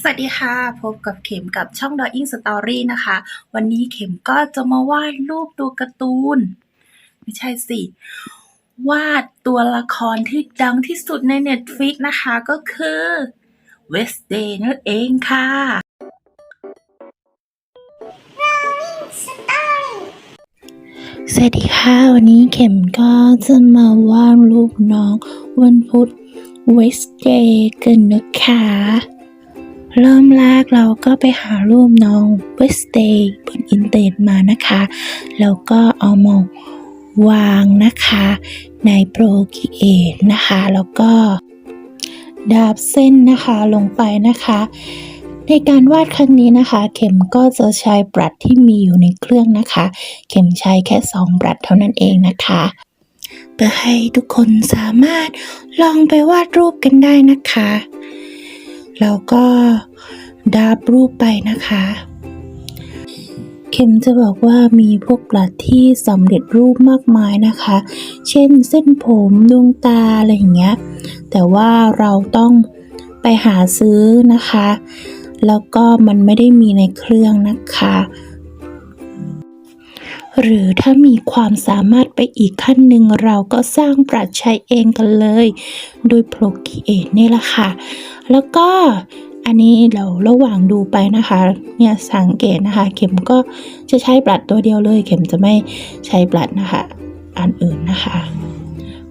สวัสดีค่ะ พบกับเข็มกับช่อง Drawing Story นะคะ วันนี้เข็มก็จะมาวาดรูปตัวการ์ตูน ไม่ใช่สิ วาดตัวละครที่ดังที่สุดใน Netflix นะคะก็คือ Wednesday นั่นเองค่ะ สวัสดีค่ะ วันนี้เข็มก็จะมาวาดรูปน้องวันพุธเวสเดย์กันนะคะ เริ่มแรกเราก็ไปหารูปน้องเวสเดย์บนอินเทอร์เน็ตมานะคะ แล้วก็เอามาวางนะคะในโปรกิเอทนะคะ แล้วก็ดาบเส้นนะคะลงไปนะคะ ในการวาดครั้งนี้นะคะ เข็มก็จะใช้บรัดที่มีอยู่ในเครื่องนะคะ เข็มใช้แค่ 2บรัดเท่านั้นเองนะคะเพื่อให้ทุกคนสามารถลองไปวาดรูปกันได้นะคะ แล้วก็ดาบรูปไปนะคะ เข็มจะบอกว่ามีพวกบลัดที่สำเร็จรูปมากมายนะคะ เช่นเส้นผมดวงตาอะไรอย่างเงี้ย แต่ว่าเราต้องไปหาซื้อนะคะ แล้วก็มันไม่ได้มีในเครื่องนะคะ หรือถ้ามีความสามารถไปอีกขั้นหนึ่งเราก็สร้างปรัชใช้เองกันเลย โดย Procreate นี่แหละค่ะ แล้วก็อันนี้เราระหว่างดูไปนะคะเนี่ยสังเกตนะคะ เข็มก็จะใช้บลัดตัวเดียวเลย เข็มจะไม่ใช้บลัดนะคะอันอื่นนะคะ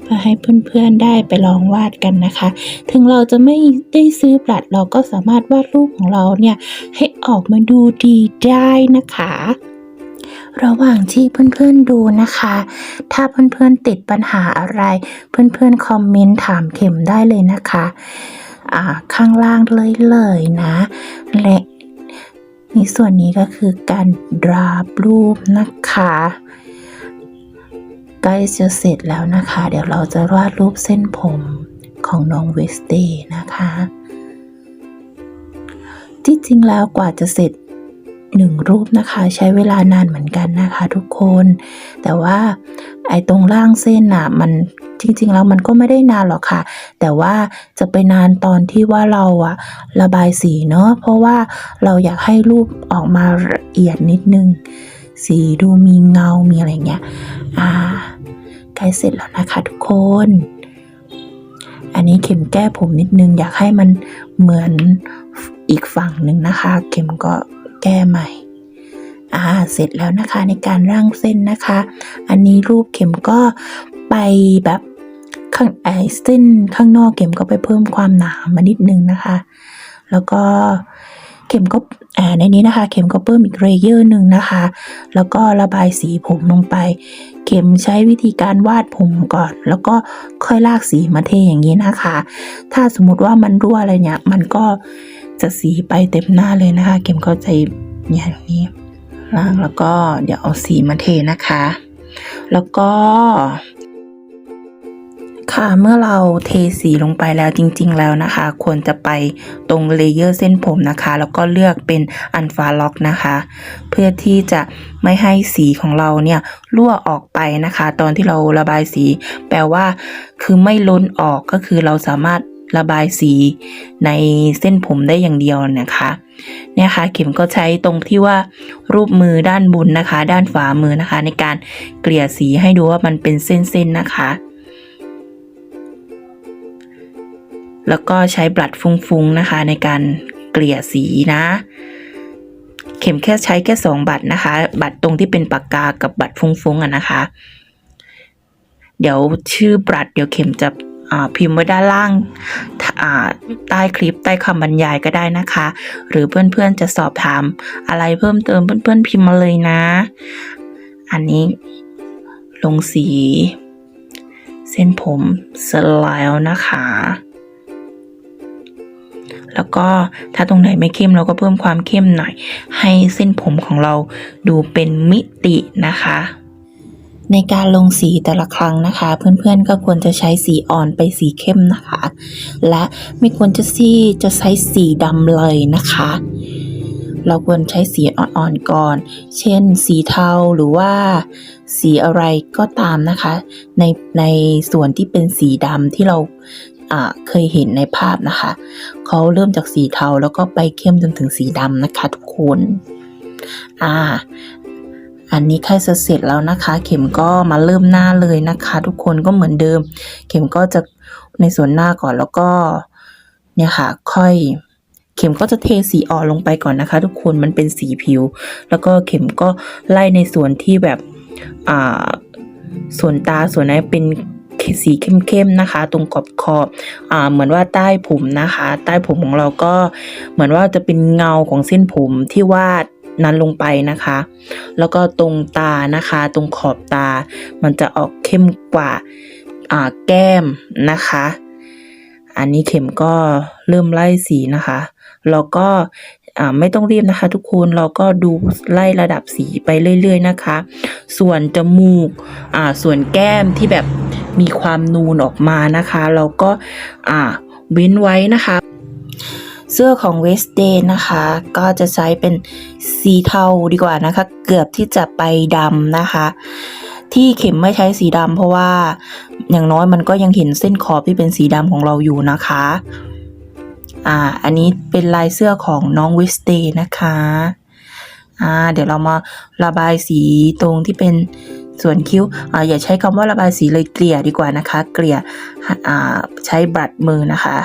เพื่อให้เพื่อนๆได้ไปลองวาดกันนะคะ ถึงเราจะไม่ได้ซื้อบลัดเราก็สามารถวาดรูปของเราเนี่ยให้ออกมาดูดีได้นะคะ ระหว่างที่เพื่อนๆดูนะคะ ถ้าเพื่อนๆติดปัญหาอะไร เพื่อนๆคอมเมนต์ถามเข็มได้เลยนะคะอ่าข้างล่างเลยเลยนะและในส่วนนี้ก็คือการดราบรูปนะคะใกล้จะเสร็จแล้วนะคะ เดี๋ยวเราจะวาดรูปเส้นผมของน้องเวสเดย์นะคะ ที่จริงแล้วกว่าจะเสร็จ หนึ่งรูปนะคะ ใช้เวลานานเหมือนกันนะคะ ทุกคน แต่ว่าไอ้ตรงล่างเส้นน่ะมันจริงๆแล้วมันก็ไม่ได้นานหรอกค่ะ แต่ว่าจะไปนานตอนที่ว่าเราอะระบายสีเนาะเพราะว่าเราอยากให้รูปออกมาละเอียดนิดนึง สีดูมีเงา มีอะไรเงี้ย อ่าใกล้เสร็จแล้วนะคะทุกคน อันนี้เข็มแก้ผมนิดนึง อยากให้มันเหมือนอีกฝั่งหนึ่งนะคะ เข็มก็ ก้ใหม่อ่าเสร็จแล้วนะคะในการร่างเส้นนะคะ อันนี้รูปเข็มก็ไปแบบข้างไอเส้นข้างนอกเข็มก็ไปเพิ่มความหนามานิดนึงนะคะ แล้วก็เข็มก็ในนี้นะคะ เข็มก็เพิ่มอีกเลเยอร์หนึ่งนะคะ แล้วก็ระบายสีผมลงไป เข็มใช้วิธีการวาดผมก่อน แล้วก็ค่อยลากสีมาเทอย่างนี้นะคะ ถ้าสมมติว่ามันรั่วอะไรเนี่ย มันก็ จะสีไปเต็มหน้าเลยนะคะเข็มก็จะเนี่ยอย่างนี้ล้างแล้วก็เดี๋ยวเอาสีมาเทนะคะ แล้วก็ค่ะเมื่อเราเทสีลงไปแล้วจริง ๆ แล้วนะคะ ควรจะไปตรงเลเยอร์เส้นผมนะคะ แล้วก็เลือกเป็นอันฟาล็อกนะคะ เพื่อที่จะไม่ให้สีของเราเนี่ยรั่วออกไปนะคะ ตอนที่เราระบายสี แปลว่า คือไม่ล้นออกก็คือเราสามารถ ระบายสีในเส้นผมได้อย่างเดียวนะคะเนี่ยค่ะเข็มก็ใช้ตรงที่ว่ารูปมือด้านบนนะคะ ด้านฝ่ามือนะคะ ในการเกลี่ยสีให้ดูว่ามันเป็นเส้นๆนะคะ แล้วก็ใช้บลัดฟุ้งๆนะคะ ในการเกลี่ยสีนะเข็มแค่ใช้แค่สองบัตรนะคะ บัตรตรงที่เป็นปากกากับบัตรฟุ้งๆอะนะคะ เดี๋ยวชื่อบลัดเดี๋ยวเข็มจะ พิมพ์ไว้ด้านล่างาใต้คลิปใต้คำบรรยายก็ได้นะคะ หรือเพื่อนๆจะสอบถามอะไรเพิ่มเติมเพื่อนๆพิมพ์มาเลยนะ อันนี้ลงสี เส้นผมสร็จแล้วนะคะ แล้วก็ถ้าตรงไหนไม่เข้มเราก็เพิ่มความเข้มหน่อย ให้เส้นผมของเราดูเป็นมิตินะคะ ในการลงสีแต่ละครั้งนะคะ เพื่อนๆก็ควรจะใช้สีอ่อนไปสีเข้มนะคะ และไม่ควรจะซีจะใช้สีดำเลยนะคะ เราควรใช้สีอ่อนๆก่อน เช่น สีเทาหรือว่า สีอะไรก็ตามนะคะ ในในส่วนที่เป็นสีดำที่เราอ่าเคยเห็นในภาพนะคะ เขาเริ่มจากสีเทาแล้วก็ไปเข้มจนถึงสีดำนะคะทุกคน อ่า อันนี้ใกล้จะเสร็จแล้วนะคะ เข็มก็มาเริ่มหน้าเลยนะคะ ทุกคนก็เหมือนเดิม เข็มก็จะในส่วนหน้าก่อนแล้วก็เนี่ยค่ะ ค่อยเข็มก็จะเทสีอ่อนลงไปก่อนนะคะ ทุกคนมันเป็นสีผิว แล้วก็เข็มก็ไล่ในส่วนที่แบบอ่าส่วนตาส่วนไหนเป็นสีเข้มๆนะคะ ตรงขอบขอบอ่าเหมือนว่าใต้ผมนะคะ ใต้ผมของเราก็เหมือนว่าจะเป็นเงาของเส้นผมที่วาด นั้นลงไปนะคะ แล้วก็ตรงตานะคะ ตรงขอบตา มันจะออกเข้มกว่าแก้มนะคะ อันนี้เข็มก็เริ่มไล่สีนะคะ แล้วก็ไม่ต้องรีบนะคะ ทุกคนเราก็ดูไล่ระดับสีไปเรื่อย ๆ นะคะ ส่วนจมูกส่วนแก้มที่แบบมีความนูนออกมานะคะ เราก็เว้นไว้นะคะ เสื้อของเวสเดนนะคะ ก็จะใช้เป็น สีเทาดีกว่านะคะ เกือบที่จะไปดำนะคะ ที่เข็มไม่ใช้สีดำเพราะว่าอย่างน้อยมันก็ยังเห็นเส้นขอบที่เป็นสีดำของเราอยู่นะคะอ่าอันนี้เป็นลายเสื้อของน้องเวสเดย์นะคะอ่าเดี๋ยวเรามาระบายสีตรงที่เป็นส่วนคิ้วอ่าอย่าใช้คำว่าระบายสีเลยเกลี่ยดีกว่านะคะ เกลี่ยอ่าใช้บัดมือนะคะ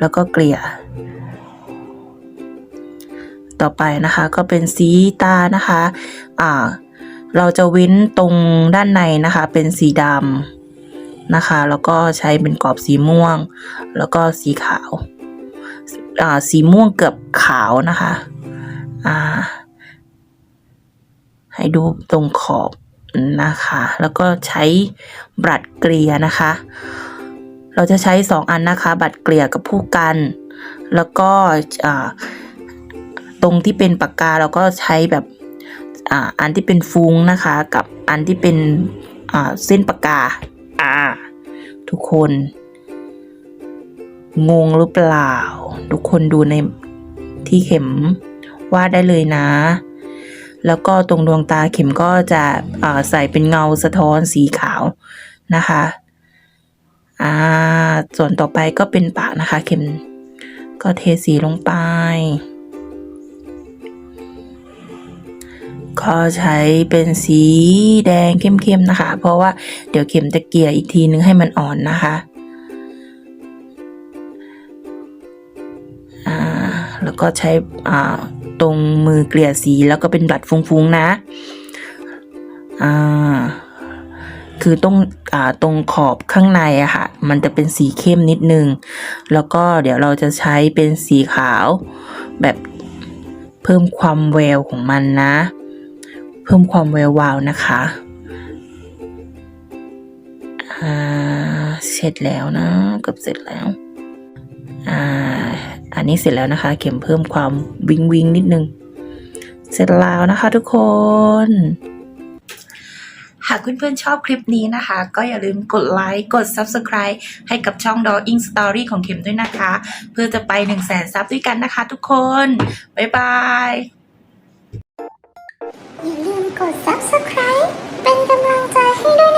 แล้วก็เกลี่ย ต่อไปนะคะก็เป็นสีตานะคะอ่าเราจะเว้นตรงด้านในนะคะเป็นสีดำนะคะ แล้วก็ใช้เป็นกรอบสีม่วง แล้วก็สีขาวอ่าสีม่วงเกือบขาวนะคะอ่าให้ดูตรงขอบนะคะ แล้วก็ใช้บรัดเกลียนะคะ เราจะใช้สองอันนะคะ บัตรเกลียกับผู้กัน แล้วก็อ่า ตรงที่เป็นปากกาเราก็ใช้แบบอันที่เป็นฟุ้งนะคะ กับอันที่เป็นเส้นปากกาอ่าทุกคน งงหรือเปล่า ทุกคนดูในที่เข็มวาดได้เลยนะ แล้วก็ตรงดวงตาเข็มก็จะใส่เป็นเงาสะท้อนสีขาวนะคะอ่าส่วนต่อไปก็เป็นปากนะคะ เข็มก็เทสีลงไป ก็ใช้เป็นสีแดงเข้มๆนะคะ เพราะว่าเดี๋ยวเข็มจะเกลี่ยอีกทีนึงให้มันอ่อนนะคะอ่าแล้วก็ใช้อ่าตรงมือเกลี่ยสีแล้วก็เป็นบลัดฟุ้งๆนะอ่าคือตรงอ่าตรงขอบข้างในอะค่ะ มันจะเป็นสีเข้มนิดนึง แล้วก็เดี๋ยวเราจะใช้เป็นสีขาวแบบเพิ่มความแววของมันนะ พิ่มความแวววาวนะคะอ่าเสร็จแล้วนะเกือบเสร็จแล้วอ่าอันนี้เสร็จแล้วนะคะ เข็มเพิ่มความวิงวิงนิดนึง เสร็จแล้วนะคะทุกคนหากเพื่อนๆชอบคลิปนี้นะคะ ก็อย่าลืมกดไลค์กด Subscribe ให้กับช่อง Drawing Story ของเข็มด้วยนะคะ เพื่อจะไป 1 0 0 0 0แสนซับด้วยกันนะคะทุกคน บ๊ายบาย อย่าลืมกด subscribe เป็นกำลังใจให้ด้วยนะ